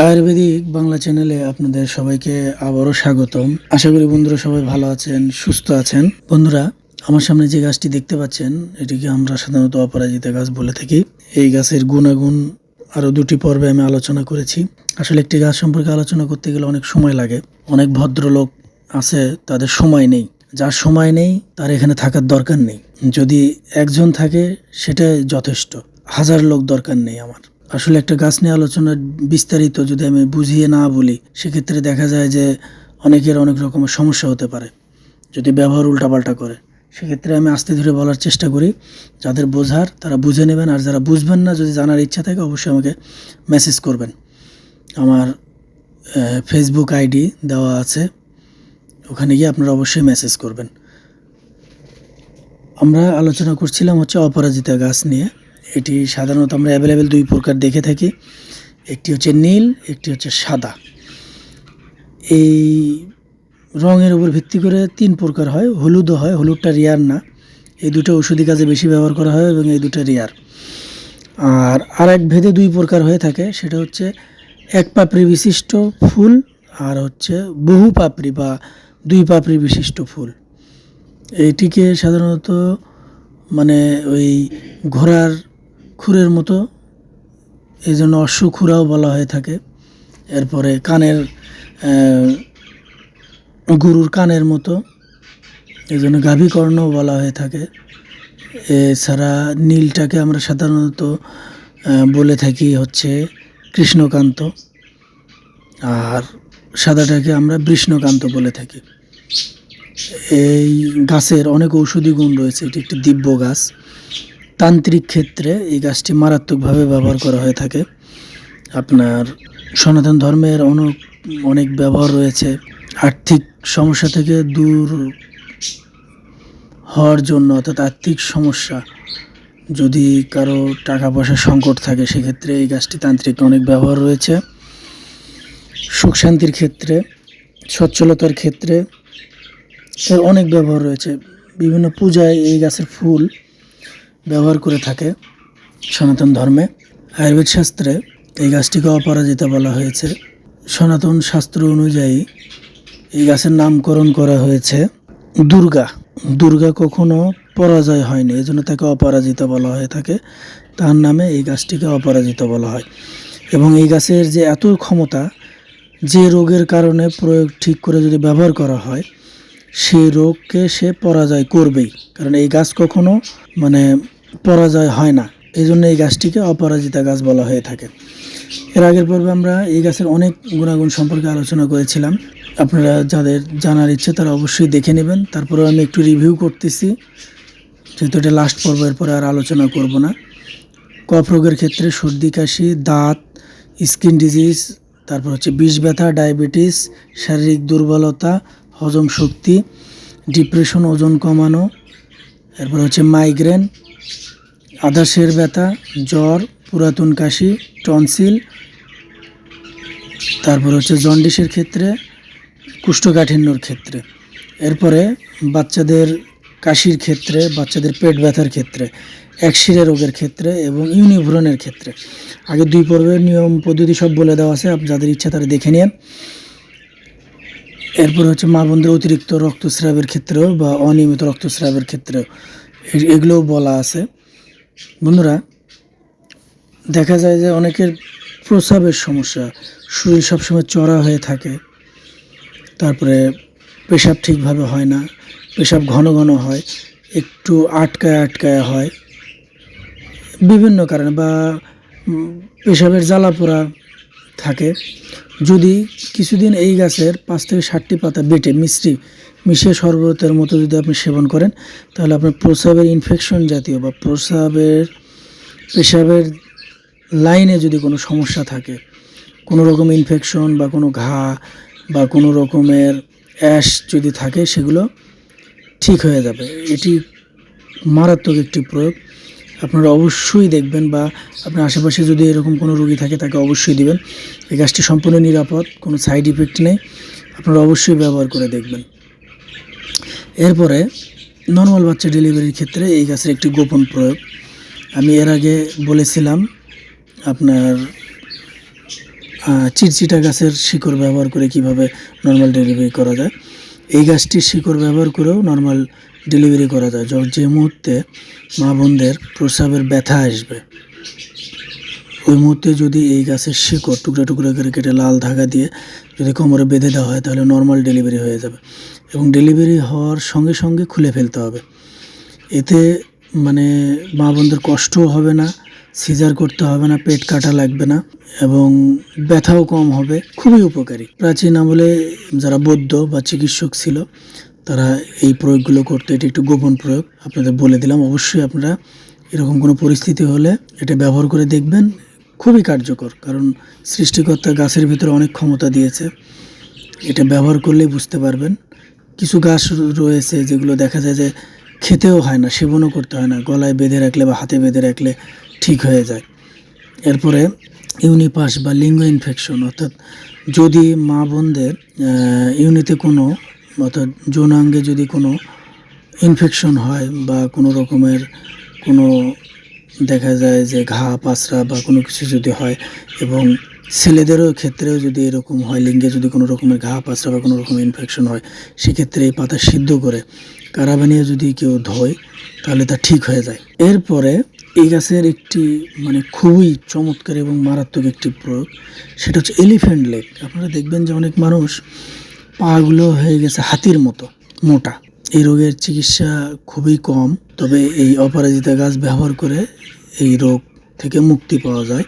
আয়ুর্বেদিক বাংলা চ্যানেলে আপনাদের সবাইকে আবারও স্বাগতম। আশা করি বন্ধুরা সবাই ভালো আছেন, সুস্থ আছেন। বন্ধুরা, আমার সামনে যে গাছটি দেখতে পাচ্ছেন, এটিকে আমরা সাধারণত অপরাজিতা গাছ বলে থাকি। এই গাছের গুণাগুণ আরও দুটি পর্বে আমি আলোচনা করেছি। আসলে একটি গাছ সম্পর্কে আলোচনা করতে গেলে অনেক সময় লাগে। অনেক ভদ্রলোক আছে, তাদের সময় নেই। যার সময় নেই, তার এখানে থাকার দরকার নেই। যদি একজন থাকে, সেটাই যথেষ্ট। হাজার লোক দরকার নেই আমার। আসলে একটা গাছ নিয়ে আলোচনা বিস্তারিত যদি আমি বুঝিয়ে না বলি, সেক্ষেত্রে দেখা যায় যে অনেকের অনেক রকমের সমস্যা হতে পারে। যদি ব্যবহার উল্টাপাল্টা করে, সেক্ষেত্রে আমি আস্তে ধীরে বলার চেষ্টা করি, যাদের বোঝার তারা বুঝে নেবেন, আর যারা বুঝবেন না, যদি জানার ইচ্ছা থাকে, অবশ্যই আমাকে মেসেজ করবেন। আমার ফেসবুক আইডি দেওয়া আছে, ওখানে গিয়ে আপনারা অবশ্যই মেসেজ করবেন। আমরা আলোচনা করছিলাম হচ্ছে অপরাজিতা গাছ নিয়ে। এটি সাধারণত আমরা অ্যাভেলেবেল দুই প্রকার দেখে থাকি। একটি হচ্ছে নীল, একটি হচ্ছে সাদা। এই রঙের উপর ভিত্তি করে তিন প্রকার হয়। হলুদও হয়, হলুদটা রিয়ার না। এই দুটো ওষুধি কাজে বেশি ব্যবহার করা হয় এবং এই দুটো রিয়ার আর আর এক ভেদে দুই প্রকার হয়ে থাকে, সেটা হচ্ছে এক পাপড়ি বিশিষ্ট ফুল আর হচ্ছে বহু পাপড়ি বা দুই পাপড়ি বিশিষ্ট ফুল। এইটিকে সাধারণত মানে ওই ঘোড়ার খুরের মতো। এই জন্য অশ্বখুরাও বলা হয়ে থাকে। এরপরে কানের গরুর কানের মতো। এই জন্য গাভীকর্ণও বলা হয়ে থাকে। এছাড়া নীলটাকে আমরা সাধারণত বলে থাকি হচ্ছে কৃষ্ণকান্ত। আর সাদাটাকে আমরা বৃষ্ণকান্ত বলে থাকি। এই গাছের অনেক ঔষধি গুণ রয়েছে। এটি একটি দিব্য গাছ। তান্ত্রিক ক্ষেত্রে এই গাছটি মারাত্মকভাবে ব্যবহার করা হয়ে থাকে। আপনার সনাতন ধর্মের অনেক অনেক ব্যবহার রয়েছে। আর্থিক সমস্যা থেকে দূর হওয়ার জন্য অর্থাৎ আর্থিক সমস্যা, যদি কারও টাকা পয়সার সংকট থাকে, সেক্ষেত্রে এই গাছটি তান্ত্রিক অনেক ব্যবহার রয়েছে। সুখ শান্তির ক্ষেত্রে, সচ্ছলতার ক্ষেত্রে এর অনেক ব্যবহার রয়েছে। বিভিন্ন পূজায় এই গাছের ফুল ব্যবহার করে থাকে সনাতন ধর্মে। আয়ুর্বেদ শাস্ত্রে এই গাছটিকে অপরাজিতা বলা হয়েছে। সনাতন শাস্ত্র অনুযায়ী এই গাছের নামকরণ করা হয়েছে দুর্গা। দুর্গা কখনো পরাজয় হয়নি, এই জন্য তাকে অপরাজিতা বলা হয়ে থাকে। তার নামে এই গাছটিকে অপরাজিত বলা হয়। এবং এই গাছের যে এত ক্ষমতা, যে রোগের কারণে প্রয়োগ ঠিক করে যদি ব্যবহার করা হয় সেই রোগকে সে পরাজয় করবেই। কারণ এই গাছ কখনো মানে পরাজয় হয় না। এই জন্য এই গাছটিকে অপরাজিতা গাছ বলা হয়ে থাকে। এর আগের পর্বে আমরা এই গাছের অনেক গুণাগুণ সম্পর্কে আলোচনা করেছিলাম। আপনারা যাদের জানার ইচ্ছে, তারা অবশ্যই দেখে নেবেন। তারপরেও আমি একটু রিভিউ করতেছি। যেহেতু এটা লাস্ট পর্ব, এরপরে আর আলোচনা করব না। কফ রোগের ক্ষেত্রে সর্দি, কাশি, দাঁত স্কিন ডিজিজ তারপর হচ্ছে বিষ ব্যথা ডায়াবেটিস শারীরিক দুর্বলতা হজম শক্তি, ডিপ্রেশন, ওজন কমানো, এরপর হচ্ছে মাইগ্রেন আদাসের ব্যথা, জ্বর, পুরাতন কাশি টনসিল তারপর হচ্ছে জন্ডিসের ক্ষেত্রে, কুষ্ঠকাঠিন্যর ক্ষেত্রে। এরপরে বাচ্চাদের কাশির ক্ষেত্রে, বাচ্চাদের পেট ব্যথার ক্ষেত্রে, একশিরে রোগের ক্ষেত্রে এবং ইউনিভ্রনের ক্ষেত্রে। আগে দুই পর্বের নিয়ম পদ্ধতি সব বলে দেওয়া আছে যাদের ইচ্ছা তারা দেখে নিন এরপর হচ্ছে মা বোনদের অতিরিক্ত রক্তস্রাবের ক্ষেত্রেও বা অনিয়মিত রক্তস্রাবের ক্ষেত্রেও এগুলোও বলা আছে। বন্ধুরা, দেখা যায় যে অনেকের প্রস্রাবের সমস্যা, শরীর সবসময় চড়া হয়ে থাকে, তারপরে পেশাব ঠিকভাবে হয় না, পেশাব ঘন ঘন হয়, একটু আটকায় আটকায় হয়, বিভিন্ন কারণে বা পেশাবের জ্বালা পোড়া থাকে। যদি কিছুদিন এই গাছের পাঁচ থেকে ষাটটি পাতা বেটে মিশ্রি, মিশিয়ে শরবতের মতো যদি আপনি সেবন করেন, তাহলে আপনার প্রস্রাবের ইনফেকশন জাতীয় বা প্রস্রাবের পেশাবের লাইনে যদি কোনো সমস্যা থাকে, কোনো রকম ইনফেকশন বা কোনো ঘা বা কোনো রকমের অ্যাশ যদি থাকে, সেগুলো ঠিক হয়ে যাবে। এটি মারাত্মক একটি প্রয়োগ। আপনারা অবশ্যই দেখবেন বা আপনার আশেপাশে যদি এরকম কোনো রোগী থাকে তাকে অবশ্যই দিবেন। এই গাছটি সম্পূর্ণ নিরাপদ, কোনো সাইড ইফেক্ট নেই। আপনারা অবশ্যই ব্যবহার করে দেখবেন। এরপরে নর্মাল বাচ্চা ডেলিভারির ক্ষেত্রে এই গাছের একটি গোপন প্রয়োগ। আমি এর আগে বলেছিলাম, আপনার চিরচিটা গাছের শিকড় ব্যবহার করে কীভাবে নর্মাল ডেলিভারি করা যায়। এই গাছটির শিকড় ব্যবহার করেও নর্মাল ডেলিভারি করা যায়। য- যে মুহূর্তে মা বোনদের প্রস্রাবের ব্যথা আসবে, ওই মুহূর্তে যদি এই গাছের শিকড় টুকরা টুকরা করে কেটে লাল ধাগা দিয়ে যদি কোমরে বেঁধে দেওয়া হয়, তাহলে নর্মাল ডেলিভারি হয়ে যাবে। এবং ডেলিভারি হওয়ার সঙ্গে সঙ্গে খুলে ফেলতে হবে। এতে মানে মা বোনদের কষ্টও হবে না, সিজার করতে হবে না, পেট কাটা লাগবে না, এবং ব্যথাও কম হবে। খুবই উপকারী। প্রাচীন আমলে যারা বৌদ্ধ বা চিকিৎসক ছিল তারা এই প্রয়োগগুলো করতে, এটি একটু গোপন প্রয়োগ। আপনাদের বলে দিলাম, অবশ্যই আপনারা এরকম কোনো পরিস্থিতি হলে এটা ব্যবহার করে দেখবেন। খুবই কার্যকর, কারণ সৃষ্টিকর্তা গাছের ভিতরে অনেক ক্ষমতা দিয়েছে। এটা ব্যবহার করলেই বুঝতে পারবেন। কিছু গাছ রয়েছে যেগুলো দেখা যায় যে খেতেও হয় না, সেবনও করতে হয় না, গলায় বেঁধে রাখলে বা হাতে বেঁধে রাখলে ঠিক হয়ে যায়। এরপরে ইউনিপাস বা লিঙ্গ ইনফেকশন, অর্থাৎ যদি মা বোনদের ইউনিতে কোনো অর্থাৎ যৌনাঙ্গে যদি কোনো ইনফেকশন হয় বা কোনো রকমের কোনো দেখা যায় যে ঘা পাসরা বা কোনো কিছু যদি হয় এবং ছেলেদেরও ক্ষেত্রেও যদি এরকম হয়, লিঙ্গে যদি কোনো রকমের ঘা পাসরা বা কোনো রকমের ইনফেকশন হয়, সেক্ষেত্রে এই পাতা সিদ্ধ করে কারা বানিয়ে যদি কেউ ধোয়, তাহলে তা ঠিক হয়ে যায়। এরপরে এই গাছের একটি মানে খুবই চমৎকার এবং মারাত্মক একটি প্রয়োগ, সেটা হচ্ছে এলিফ্যান্ট লেগ আপনারা দেখবেন যে অনেক মানুষ পাগুলো হয়ে গেছে হাতির মতো, মোটা। এই রোগের চিকিৎসা খুবই কম, তবে এই অপরাজিতা গাছ ব্যবহার করে এই রোগ থেকে মুক্তি পাওয়া যায়।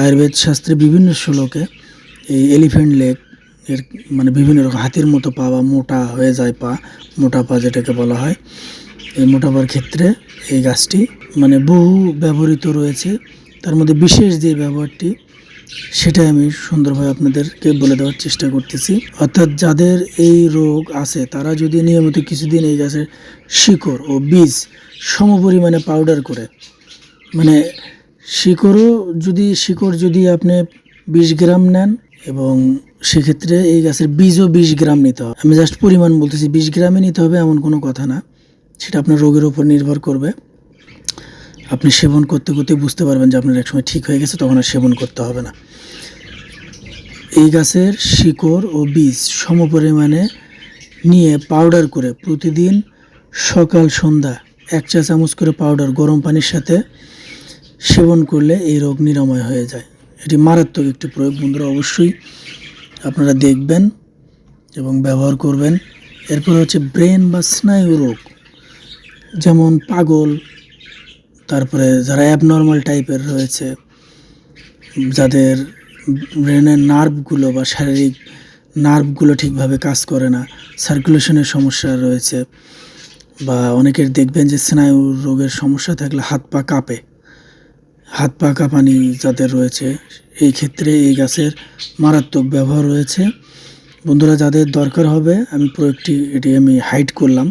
আয়ুর্বেদ শাস্ত্রে বিভিন্ন শ্লোকে এই এলিফ্যান্ট লেগ এর মানে বিভিন্ন রকম হাতির মতো পা বা মোটা হয়ে যায় পা, মোটা পা যেটাকে বলা হয়। এই মোটা পার ক্ষেত্রে এই গাছটি মানে বহু ব্যবহৃত রয়েছে। তার মধ্যে বিশেষ যে ব্যবহারটি সেটাই আমি সুন্দরভাবে আপনাদেরকে বলে দেওয়ার চেষ্টা করতেছি। অর্থাৎ যাদের এই রোগ আছে, তারা যদি নিয়মিত কিছুদিন এই গাছের শিকড় ও বীজ সমপরিমাণে পাউডার করে মানে শিকড়ও যদি, শিকড় যদি আপনি বিশ গ্রাম নেন এবং সেক্ষেত্রে এই গাছের বীজও বিশ গ্রাম নিতে হবে। আমি জাস্ট পরিমাণ বলতেছি, বিশ গ্রামে নিতে হবে এমন কোনো কথা না। সেটা আপনার রোগের উপর নির্ভর করবে। আপনি সেবন করতে করতে বুঝতে পারবেন যে আপনার একসময় ঠিক হয়ে গেছে, তখন আর সেবন করতে হবে না। এই গাছের শিকড় ও বীজ সমপরিমাণে নিয়ে পাউডার করে প্রতিদিন সকাল, সন্ধ্যা এক চা চামচ করে পাউডার গরম পানির সাথে সেবন করলে এই রোগ নিরাময় হয়ে যায়। এটি মারাত্মক একটি প্রয়োগ বন্ধুরা, অবশ্যই আপনারা দেখবেন এবং ব্যবহার করবেন। এরপর হচ্ছে ব্রেন বা স্নায়ু রোগ, যেমন পাগল তারপরে যারা অ্যাবনর্মাল টাইপের রয়েছে, যাদের ব্রেনের নার্ভগুলো বা শারীরিক নার্ভগুলো ঠিকভাবে কাজ করে না সার্কুলেশনের সমস্যা রয়েছে, বা অনেকের দেখবেন যে স্নায়ু রোগের সমস্যা থাকলে হাত পা কাঁপে। হাত পা কাঁপানি যাদের রয়েছে, এই ক্ষেত্রে এই গাছের মারাত্মক ব্যবহার রয়েছে। বন্ধুরা, যাদের দরকার হবে, আমি প্রয়োগটি এটি আমি হাইড করলাম।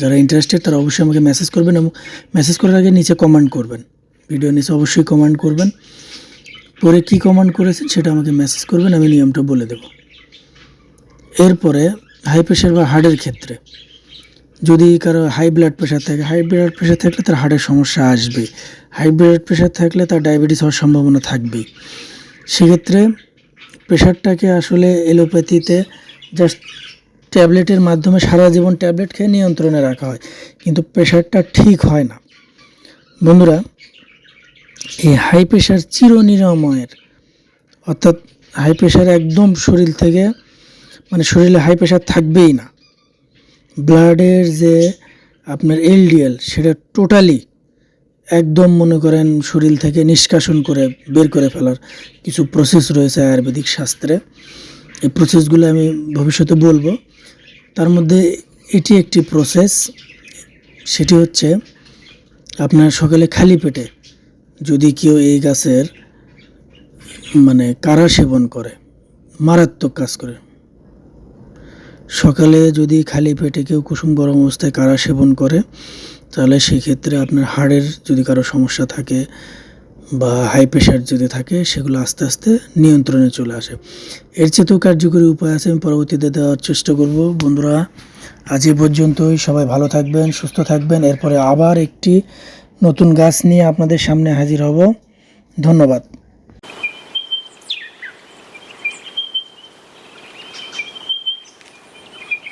যারা ইন্টারেস্টেড তারা অবশ্যই আমাকে মেসেজ করবেন এবং মেসেজ করার আগে নিচে কমেন্ট করবেন। ভিডিও নিচে অবশ্যই কমেন্ট করবেন। পরে কি কমেন্ট করেছেন সেটা আমাকে মেসেজ করবেন, আমি নিয়মটা বলে দেব। এরপরে হাই প্রেশার বা হার্টের ক্ষেত্রে। যদি কারও হাই ব্লাড প্রেশার থাকে হাই ব্লাড প্রেশার থাকলে তার হার্টের সমস্যা আসবে। হাই ব্লাড প্রেশার থাকলে তার ডায়াবেটিস হওয়ার সম্ভাবনা থাকবেই। সেক্ষেত্রে প্রেশারটাকে আসলে এলোপ্যাথিতে জাস্ট ট্যাবলেটের মাধ্যমে সারা জীবন ট্যাবলেট খেয়ে নিয়ন্ত্রণে রাখা হয়, কিন্তু প্রেশারটা ঠিক হয় না। বন্ধুরা, এই হাই প্রেশার চিরনিরাময়ের, অর্থাৎ হাই প্রেশার একদম শরীর থেকে মানে শরীরে হাই প্রেশার থাকবেই না। ব্লাডের যে আপনার এলডিএল সেটা টোটালি একদম মনে করেন শরীর থেকে নিষ্কাশন করে বের করে ফেলার কিছু প্রসেস রয়েছে আয়ুর্বেদিক শাস্ত্রে। এই প্রসেসগুলো আমি ভবিষ্যতে বলব। তার মধ্যে এটি একটি প্রসেস সেটি হচ্ছে আপনার সকালে খালি পেটে যদি কেউ এই গাছের মানে কারা সেবন করে, মারাত্মক কাজ করে। সকালে যদি খালি পেটে কেউ কুসুম গরম অবস্থায় কারা সেবন করে, তাহলে সেক্ষেত্রে আপনার হাড়ের যদি কারও সমস্যা থাকে বা হাই প্রেশার যদি থাকে, সেগুলো আস্তে আস্তে নিয়ন্ত্রণে চলে আসে। এর চেয়েও কার্যকরী উপায় আছে, আমি পরবর্তীতে দেওয়ার চেষ্টা করব। বন্ধুরা, আজ এ পর্যন্তই। সবাই ভালো থাকবেন, সুস্থ থাকবেন। এরপরে আবার একটি নতুন গাছ নিয়ে আপনাদের সামনে হাজির হব। ধন্যবাদ।